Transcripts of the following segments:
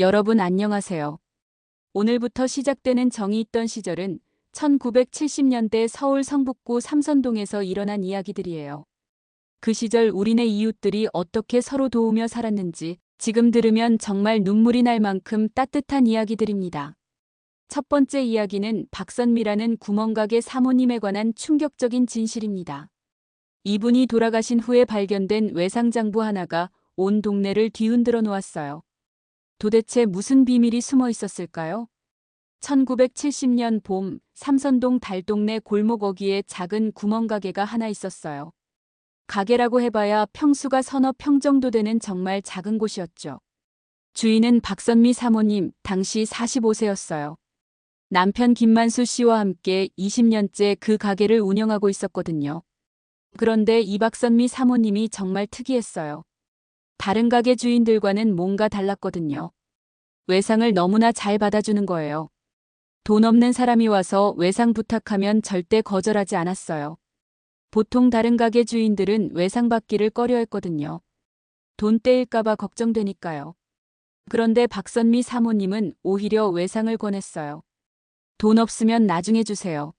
여러분 안녕하세요. 오늘부터 시작되는 정이 있던 시절은 1970년대 서울 성북구 삼선동에서 일어난 이야기들이에요. 그 시절 우리네 이웃들이 어떻게 서로 도우며 살았는지 지금 들으면 정말 눈물이 날 만큼 따뜻한 이야기들입니다. 첫 번째 이야기는 박선미라는 구멍가게 사모님에 관한 충격적인 진실입니다. 이분이 돌아가신 후에 발견된 외상장부 하나가 온 동네를 뒤흔들어 놓았어요. 도대체 무슨 비밀이 숨어 있었을까요? 1970년 봄 삼선동 달동네 골목 어귀에 작은 구멍가게가 하나 있었어요. 가게라고 해봐야 평수가 서너 평 정도 되는 정말 작은 곳이었죠. 주인은 박선미 사모님, 당시 45세였어요. 남편 김만수 씨와 함께 20년째 그 가게를 운영하고 있었거든요. 그런데 이 박선미 사모님이 정말 특이했어요. 다른 가게 주인들과는 뭔가 달랐거든요. 외상을 너무나 잘 받아주는 거예요. 돈 없는 사람이 와서 외상 부탁하면 절대 거절하지 않았어요. 보통 다른 가게 주인들은 외상 받기를 꺼려 했거든요. 돈 떼일까봐 걱정되니까요. 그런데 박선미 사모님은 오히려 외상을 권했어요. 돈 없으면 나중에 주세요.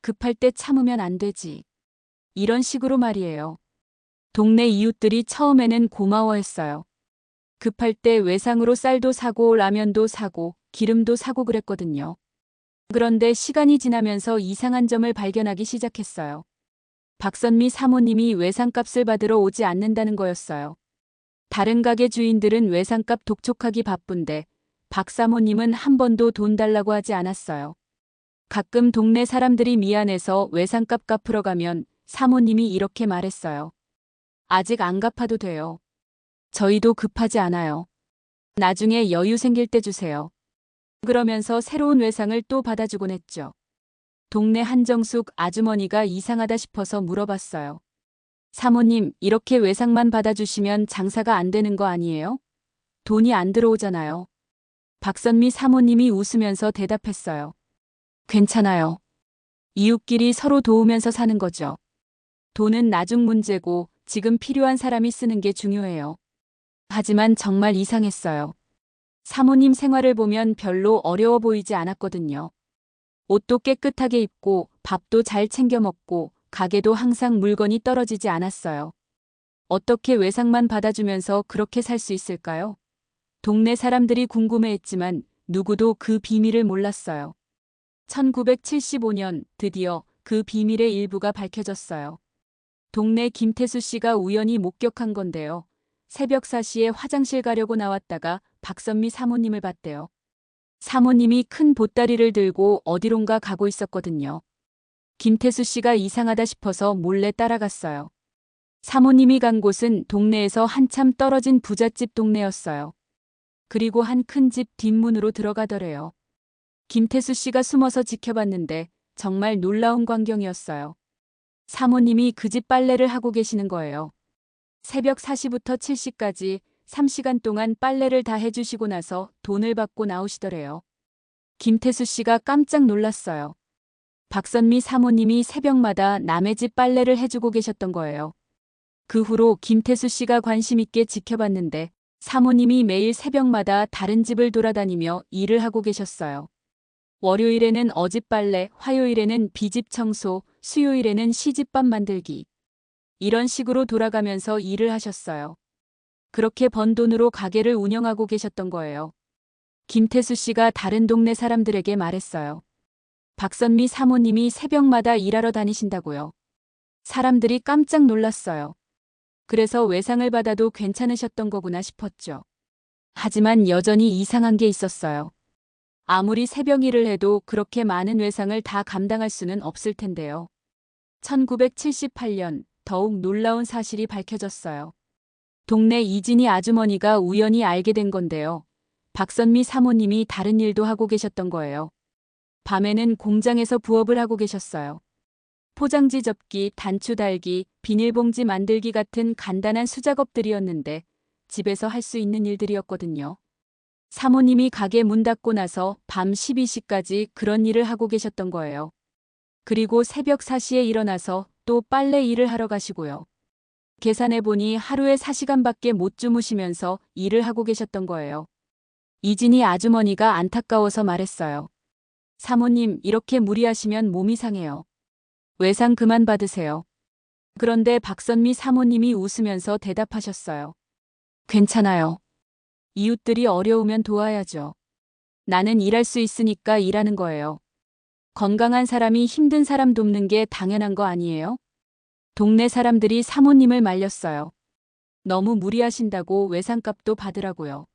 급할 때 참으면 안 되지. 이런 식으로 말이에요. 동네 이웃들이 처음에는 고마워했어요. 급할 때 외상으로 쌀도 사고 라면도 사고 기름도 사고 그랬거든요. 그런데 시간이 지나면서 이상한 점을 발견하기 시작했어요. 박선미 사모님이 외상값을 받으러 오지 않는다는 거였어요. 다른 가게 주인들은 외상값 독촉하기 바쁜데 박 사모님은 한 번도 돈 달라고 하지 않았어요. 가끔 동네 사람들이 미안해서 외상값 갚으러 가면 사모님이 이렇게 말했어요. 아직 안 갚아도 돼요. 저희도 급하지 않아요. 나중에 여유 생길 때 주세요. 그러면서 새로운 외상을 또 받아주곤 했죠. 동네 한정숙 아주머니가 이상하다 싶어서 물어봤어요. 사모님, 이렇게 외상만 받아주시면 장사가 안 되는 거 아니에요? 돈이 안 들어오잖아요. 박선미 사모님이 웃으면서 대답했어요. 괜찮아요. 이웃끼리 서로 도우면서 사는 거죠. 돈은 나중 문제고 지금 필요한 사람이 쓰는 게 중요해요. 하지만 정말 이상했어요. 사모님 생활을 보면 별로 어려워 보이지 않았거든요. 옷도 깨끗하게 입고 밥도 잘 챙겨 먹고 가게도 항상 물건이 떨어지지 않았어요. 어떻게 외상만 받아주면서 그렇게 살 수 있을까요? 동네 사람들이 궁금해했지만 누구도 그 비밀을 몰랐어요. 1975년 드디어 그 비밀의 일부가 밝혀졌어요. 동네 김태수 씨가 우연히 목격한 건데요. 새벽 4시에 화장실 가려고 나왔다가 박선미 사모님을 봤대요. 사모님이 큰 보따리를 들고 어디론가 가고 있었거든요. 김태수 씨가 이상하다 싶어서 몰래 따라갔어요. 사모님이 간 곳은 동네에서 한참 떨어진 부잣집 동네였어요. 그리고 한 큰 집 뒷문으로 들어가더래요. 김태수 씨가 숨어서 지켜봤는데 정말 놀라운 광경이었어요. 사모님이 그 집 빨래를 하고 계시는 거예요. 새벽 4시부터 7시까지 3시간 동안 빨래를 다 해주시고 나서 돈을 받고 나오시더래요. 김태수 씨가 깜짝 놀랐어요. 박선미 사모님이 새벽마다 남의 집 빨래를 해주고 계셨던 거예요. 그 후로 김태수 씨가 관심 있게 지켜봤는데 사모님이 매일 새벽마다 다른 집을 돌아다니며 일을 하고 계셨어요. 월요일에는 어집 빨래, 화요일에는 비집 청소, 수요일에는 시집밥 만들기. 이런 식으로 돌아가면서 일을 하셨어요. 그렇게 번 돈으로 가게를 운영하고 계셨던 거예요. 김태수 씨가 다른 동네 사람들에게 말했어요. 박선미 사모님이 새벽마다 일하러 다니신다고요. 사람들이 깜짝 놀랐어요. 그래서 외상을 받아도 괜찮으셨던 거구나 싶었죠. 하지만 여전히 이상한 게 있었어요. 아무리 새벽 일을 해도 그렇게 많은 외상을 다 감당할 수는 없을 텐데요. 1978년 더욱 놀라운 사실이 밝혀졌어요. 동네 이진희 아주머니가 우연히 알게 된 건데요. 박선미 사모님이 다른 일도 하고 계셨던 거예요. 밤에는 공장에서 부업을 하고 계셨어요. 포장지 접기, 단추 달기, 비닐봉지 만들기 같은 간단한 수작업들이었는데 집에서 할 수 있는 일들이었거든요. 사모님이 가게 문 닫고 나서 밤 12시까지 그런 일을 하고 계셨던 거예요. 그리고 새벽 4시에 일어나서 또 빨래 일을 하러 가시고요. 계산해 보니 하루에 4시간밖에 못 주무시면서 일을 하고 계셨던 거예요. 이진희 아주머니가 안타까워서 말했어요. 사모님, 이렇게 무리하시면 몸이 상해요. 외상 그만 받으세요. 그런데 박선미 사모님이 웃으면서 대답하셨어요. 괜찮아요. 이웃들이 어려우면 도와야죠. 나는 일할 수 있으니까 일하는 거예요. 건강한 사람이 힘든 사람 돕는 게 당연한 거 아니에요? 동네 사람들이 사모님을 말렸어요. 너무 무리하신다고 외상값도 받으라고요.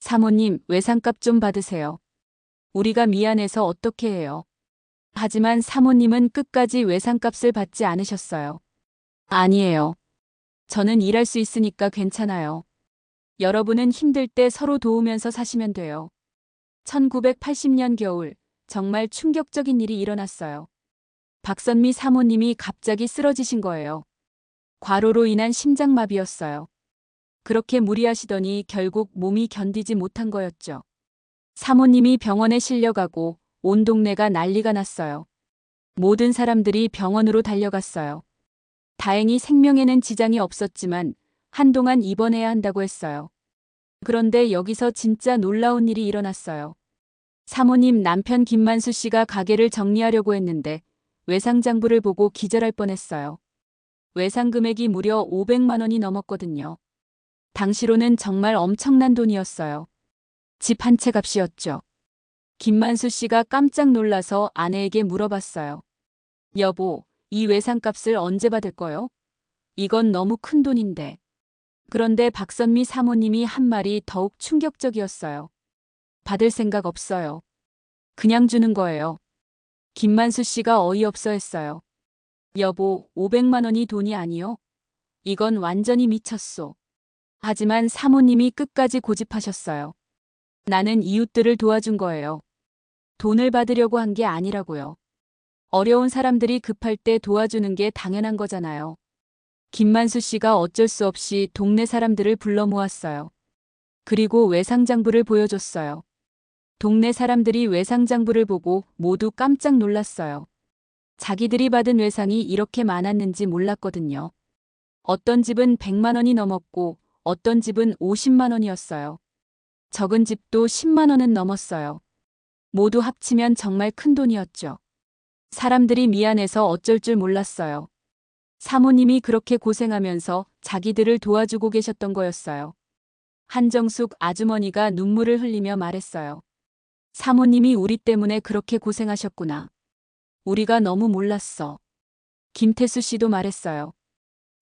사모님, 외상값 좀 받으세요. 우리가 미안해서 어떻게 해요. 하지만 사모님은 끝까지 외상값을 받지 않으셨어요. 아니에요. 저는 일할 수 있으니까 괜찮아요. 여러분은 힘들 때 서로 도우면서 사시면 돼요. 1980년 겨울, 정말 충격적인 일이 일어났어요. 박선미 사모님이 갑자기 쓰러지신 거예요. 과로로 인한 심장마비였어요. 그렇게 무리하시더니 결국 몸이 견디지 못한 거였죠. 사모님이 병원에 실려가고 온 동네가 난리가 났어요. 모든 사람들이 병원으로 달려갔어요. 다행히 생명에는 지장이 없었지만 한동안 입원해야 한다고 했어요. 그런데 여기서 진짜 놀라운 일이 일어났어요. 사모님 남편 김만수 씨가 가게를 정리하려고 했는데 외상장부를 보고 기절할 뻔했어요. 외상 금액이 무려 500만 원이 넘었거든요. 당시로는 정말 엄청난 돈이었어요. 집 한 채 값이었죠. 김만수 씨가 깜짝 놀라서 아내에게 물어봤어요. 여보, 이 외상값을 언제 받을 거요? 이건 너무 큰 돈인데. 그런데 박선미 사모님이 한 말이 더욱 충격적이었어요. 받을 생각 없어요. 그냥 주는 거예요. 김만수 씨가 어이없어 했어요. 여보, 500만 원이 돈이 아니요? 이건 완전히 미쳤소. 하지만 사모님이 끝까지 고집하셨어요. 나는 이웃들을 도와준 거예요. 돈을 받으려고 한 게 아니라고요. 어려운 사람들이 급할 때 도와주는 게 당연한 거잖아요. 김만수 씨가 어쩔 수 없이 동네 사람들을 불러 모았어요. 그리고 외상장부를 보여줬어요. 동네 사람들이 외상장부를 보고 모두 깜짝 놀랐어요. 자기들이 받은 외상이 이렇게 많았는지 몰랐거든요. 어떤 집은 100만 원이 넘었고 어떤 집은 50만 원이었어요. 적은 집도 10만 원은 넘었어요. 모두 합치면 정말 큰 돈이었죠. 사람들이 미안해서 어쩔 줄 몰랐어요. 사모님이 그렇게 고생하면서 자기들을 도와주고 계셨던 거였어요. 한정숙 아주머니가 눈물을 흘리며 말했어요. 사모님이 우리 때문에 그렇게 고생하셨구나. 우리가 너무 몰랐어. 김태수 씨도 말했어요.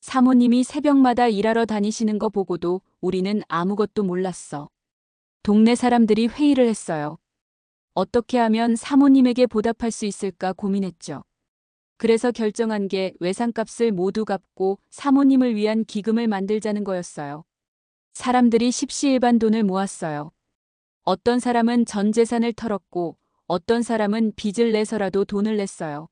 사모님이 새벽마다 일하러 다니시는 거 보고도 우리는 아무것도 몰랐어. 동네 사람들이 회의를 했어요. 어떻게 하면 사모님에게 보답할 수 있을까 고민했죠. 그래서 결정한 게 외상값을 모두 갚고 사모님을 위한 기금을 만들자는 거였어요. 사람들이 십시일반 돈을 모았어요. 어떤 사람은 전 재산을 털었고 어떤 사람은 빚을 내서라도 돈을 냈어요.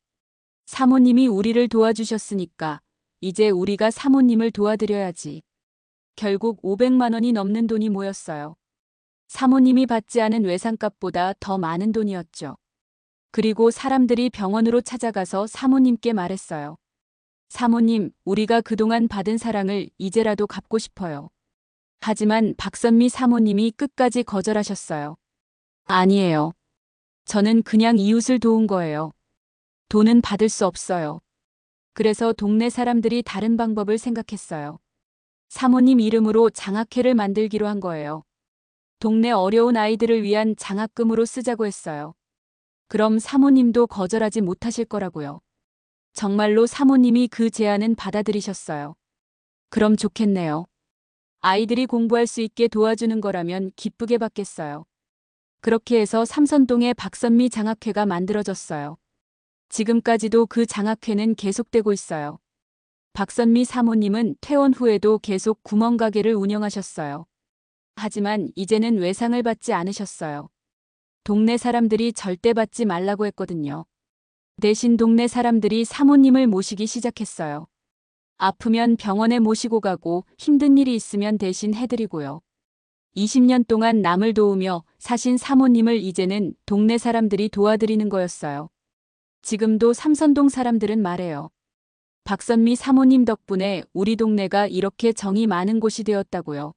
사모님이 우리를 도와주셨으니까 이제 우리가 사모님을 도와드려야지. 결국 500만 원이 넘는 돈이 모였어요. 사모님이 받지 않은 외상값보다 더 많은 돈이었죠. 그리고 사람들이 병원으로 찾아가서 사모님께 말했어요. 사모님, 우리가 그동안 받은 사랑을 이제라도 갚고 싶어요. 하지만 박선미 사모님이 끝까지 거절하셨어요. 아니에요. 저는 그냥 이웃을 도운 거예요. 돈은 받을 수 없어요. 그래서 동네 사람들이 다른 방법을 생각했어요. 사모님 이름으로 장학회를 만들기로 한 거예요. 동네 어려운 아이들을 위한 장학금으로 쓰자고 했어요. 그럼 사모님도 거절하지 못하실 거라고요. 정말로 사모님이 그 제안은 받아들이셨어요. 그럼 좋겠네요. 아이들이 공부할 수 있게 도와주는 거라면 기쁘게 받겠어요. 그렇게 해서 삼선동에 박선미 장학회가 만들어졌어요. 지금까지도 그 장학회는 계속되고 있어요. 박선미 사모님은 퇴원 후에도 계속 구멍가게를 운영하셨어요. 하지만 이제는 외상을 받지 않으셨어요. 동네 사람들이 절대 받지 말라고 했거든요. 대신 동네 사람들이 사모님을 모시기 시작했어요. 아프면 병원에 모시고 가고 힘든 일이 있으면 대신 해드리고요. 20년 동안 남을 도우며 사신 사모님을 이제는 동네 사람들이 도와드리는 거였어요. 지금도 삼선동 사람들은 말해요. 박선미 사모님 덕분에 우리 동네가 이렇게 정이 많은 곳이 되었다고요.